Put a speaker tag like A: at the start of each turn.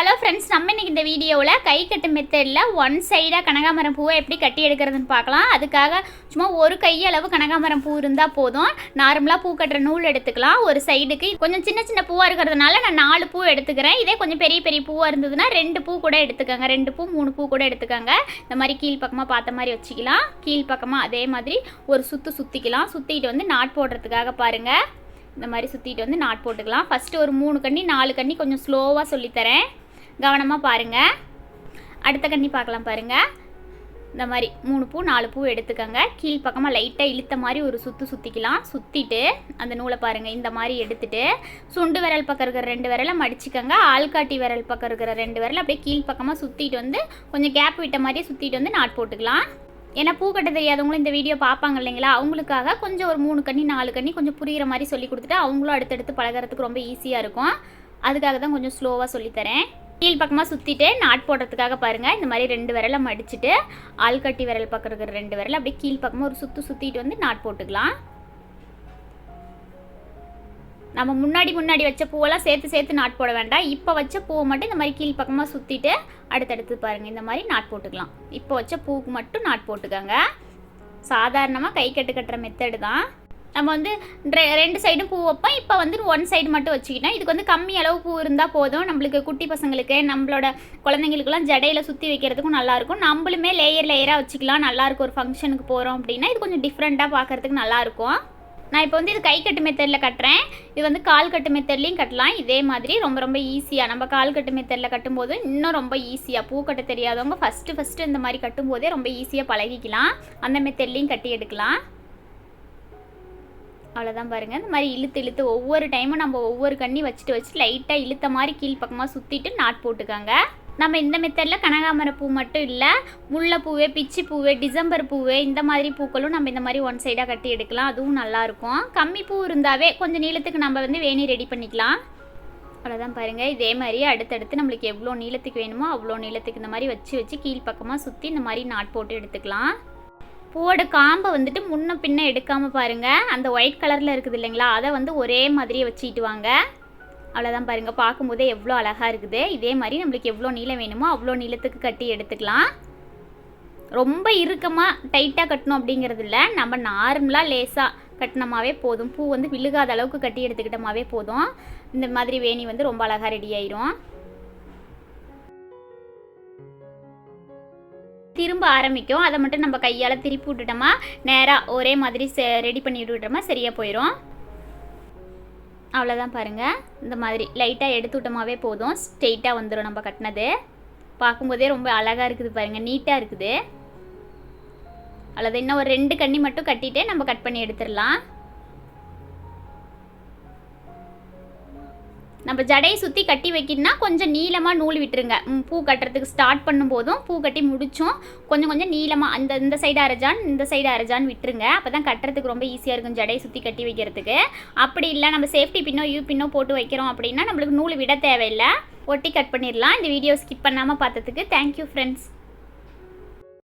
A: Hello friends நம்ம இன்னைக்கு இந்த வீடியோவில் கை கட்டு மெத்தடில் ஒன் சைடாக கனகாமரம் பூவை எப்படி கட்டி எடுக்கிறதுன்னு பார்க்கலாம். அதுக்காக சும்மா ஒரு கையளவு கனகாமரம் பூ இருந்தால் போதும். நார்மலாக பூ கட்டுற நூல் எடுத்துக்கலாம். ஒரு சைடுக்கு கொஞ்சம் சின்ன சின்ன பூவாக இருக்கிறதுனால நான் நாலு பூ எடுத்துக்கிறேன். இதே கொஞ்சம் பெரிய பெரிய பூவாக இருந்ததுன்னா ரெண்டு பூ கூட எடுத்துக்கோங்க. ரெண்டு பூ மூணு பூ கூட எடுத்துக்கோங்க. இந்த மாதிரி கீழ் பக்கமாக பார்த்த மாதிரி வச்சுக்கலாம். கீழ் பக்கமாக அதே மாதிரி ஒரு சுற்று சுற்றிக்கலாம் சுற்றிட்டு வந்து நாட் போடுறதுக்காக பாருங்கள் இந்த மாதிரி சுற்றிட்டு வந்து நாட் போட்டுக்கலாம். ஃபஸ்ட்டு ஒரு மூணு கண்ணி நாலு கண்ணி கொஞ்சம் ஸ்லோவாக சொல்லித்தரேன். கவனமாக பாருங்கள் அடுத்த கண்ணி பார்க்கலாம் பாருங்கள் இந்த மாதிரி மூணு பூ நாலு பூ எடுத்துக்கோங்க. கீழ் பக்கமாக லைட்டாக இழுத்த மாதிரி ஒரு சுற்று சுற்றிக்கலாம் சுற்றிட்டு அந்த நூலை பாருங்கள் இந்த மாதிரி எடுத்துட்டு சுண்டு விரல் பக்கம் இருக்கிற ரெண்டு விரலை மடிச்சுக்கோங்க. ஆள்காட்டி விரல் பக்கம் இருக்கிற ரெண்டு விரல் அப்படியே கீழ் பக்கமாக சுற்றிட்டு வந்து கொஞ்சம் கேப் விட்ட மாதிரியே சுற்றிட்டு வந்து நாட் போட்டுக்கலாம். ஏன்னா பூ கட்ட தெரியாதவங்களும் இந்த வீடியோ பார்ப்பாங்க இல்லைங்களா? அவங்களுக்காக கொஞ்சம் ஒரு மூணு கண்ணி நாலு கண்ணி கொஞ்சம் புரிகிற மாதிரி சொல்லி கொடுத்துட்டு அவங்களும் அடுத்தடுத்து பழகுறதுக்கு ரொம்ப ஈஸியாக இருக்கும். அதுக்காக தான் கொஞ்சம் ஸ்லோவாக சொல்லித்தரேன் கீழ் பக்கமாக சுற்றிட்டு நாட் போடுறதுக்காக பாருங்கள் இந்த மாதிரி ரெண்டு விரலை மடிச்சுட்டு ஆள்கட்டி விரல் பக்கம் இருக்கிற ரெண்டு விரல் அப்படியே கீழ் பக்கமாக ஒரு சுற்று சுற்றிட்டு வந்து நாட் போட்டுக்கலாம். நம்ம முன்னாடி முன்னாடி வச்ச பூவெல்லாம் சேர்த்து சேர்த்து நாட் போட வேண்டாம். இப்போ வச்ச பூவை மட்டும் இந்த மாதிரி கீழ் பக்கமாக சுற்றிட்டு அடுத்தடுத்து பாருங்கள் இந்த மாதிரி நாட் போட்டுக்கலாம். இப்போ வச்ச பூவுக்கு மட்டும் நாட் போட்டுக்கோங்க. சாதாரணமாக கை கட்டு கட்டுற மெத்தடு தான். நம்ம வந்து ரெண்டு சைடும் பூ வைப்போம். இப்போ வந்து ஒன் சைடு மட்டும் வச்சுக்கிட்டோம். இதுக்கு வந்து கம்மி அளவு பூ இருந்தால் போதும். நம்மளுக்கு குட்டி பசங்களுக்கு நம்மளோட குழந்தைங்களுக்குலாம் ஜடையில் சுற்றி வைக்கிறதுக்கும் நல்லாயிருக்கும் நம்மளுமே லேயர் லேயராக வச்சுக்கலாம். நல்லாயிருக்கும் ஒரு ஃபங்க்ஷனுக்கு போகிறோம் அப்படின்னா இது கொஞ்சம் டிஃப்ரெண்ட்டாக பார்க்குறதுக்கு நல்லாயிருக்கும் நான் இப்போ வந்து இது கை கட்டு மெத்தடில் கட்டுறேன். இது வந்து கால் கட்டு மெத்தட்லேயும் கட்டலாம். இதே மாதிரி ரொம்ப ரொம்ப ஈஸியாக நம்ம கால் கட்டு மெத்தடில் கட்டும்போது இன்னும் ரொம்ப ஈஸியாக பூ கட்ட தெரியாதவங்க ஃபஸ்ட்டு ஃபஸ்ட்டு இந்த மாதிரி கட்டும்போதே ரொம்ப ஈஸியாக பழகிக்கலாம். அந்த மெத்தட்லேயும் கட்டி எடுக்கலாம். அவ்வளோதான் பாருங்கள் இந்த மாதிரி இழுத்து இழுத்து ஒவ்வொரு டைமும் நம்ம ஒவ்வொரு கண்ணி வச்சுட்டு வச்சுட்டு லைட்டாக இழுத்த மாதிரி கீழ் பக்கமாக சுற்றிட்டு நாட் போட்டுக்கோங்க. நம்ம இந்த மெத்தடில் கனகாமர பூ மட்டும் இல்லை முல்லைப்பூவே பிச்சி பூவே டிசம்பர் பூவே இந்த மாதிரி பூக்களும் நம்ம இந்த மாதிரி ஒன் சைடாக கட்டி எடுக்கலாம். அதுவும் நல்லாயிருக்கும் கம்மி பூ இருந்தாவே கொஞ்சம் நீளத்துக்கு நம்ம வந்து வேணி ரெடி பண்ணிக்கலாம். அவ்வளோதான் பாருங்கள் இதே மாதிரி அடுத்தடுத்து நம்மளுக்கு எவ்வளோ நீளத்துக்கு வேணுமோ அவ்வளோ நீளத்துக்கு இந்த மாதிரி வச்சு வச்சு கீழ் பக்கமாக சுற்றி இந்த மாதிரி நாட் போட்டு எடுத்துக்கலாம். பூவோட காம்பை வந்துட்டு முன்ன பின்ன எடுக்காமல் பாருங்கள் அந்த ஒயிட் கலரில் இருக்குது இல்லைங்களா? அதை வந்து ஒரே மாதிரியே வச்சுக்கிட்டு வாங்க. அவ்வளோதான் பாருங்கள் பார்க்கும்போதே எவ்வளோ அழகாக இருக்குது. இதே மாதிரி நம்மளுக்கு எவ்வளோ நீளம் வேணுமோ அவ்வளோ நீளத்துக்கு கட்டி எடுத்துக்கலாம். ரொம்ப இறுக்கமாக டைட்டாக கட்டணும் அப்படிங்கிறது இல்லை. நம்ம நார்மலாக லேசாக கட்டினமாவே போதும். பூ வந்து விழுகாத அளவுக்கு கட்டி எடுத்துக்கிட்டோமாவே போதும். இந்த மாதிரி வேணி வந்து ரொம்ப அழகாக ரெடி ஆயிரும். திரும்ப ஆரம்பிக்கும். அதை மட்டும் நம்ம கையால் திருப்பி விட்டுட்டோமா நேராக ஒரே மாதிரி ரெடி பண்ணி விட்டுட்டோமா சரியாக போயிடும் அவ்வளோதான் பாருங்கள் இந்த மாதிரி லைட்டாக எடுத்து விட்டோமாவே போதும். ஸ்ட்ரெயிட்டாக வந்துடும் நம்ம கட்டினது. பார்க்கும்போதே ரொம்ப அழகாக இருக்குது பாருங்கள் நீட்டாக இருக்குது. அவ்வளோதான் இன்னும் ஒரு ரெண்டு கண்ணி மட்டும் கட்டிட்டு நம்ம கட் பண்ணி எடுத்துடலாம். நம்ம ஜடையை சுற்றி கட்டி வைக்கணும்னா கொஞ்சம் நீளமாக நூல் விட்டுருங்க. பூ கட்டுறதுக்கு ஸ்டார்ட் பண்ணும்போதும் பூ கட்டி முடித்தோம் கொஞ்சம் கொஞ்சம் நீளமாக அந்த இந்த சைடு அரைஜான் இந்த சைடு அரைஜான் விட்டுருங்க. அப்போ தான் கட்டுறதுக்கு ரொம்ப ஈஸியாக இருக்கும் ஜடையை சுற்றி கட்டி வைக்கிறதுக்கு. அப்படி இல்லை நம்ம சேஃப்டி பின்னோ யூ பின்னோ போட்டு வைக்கிறோம் அப்படின்னா நம்மளுக்கு நூல் விட தேவையில்லை. ஒட்டி கட் பண்ணிடலாம். இந்த வீடியோ ஸ்கிப் பண்ணாமல் பார்த்ததுக்கு தேங்க்யூ ஃப்ரெண்ட்ஸ்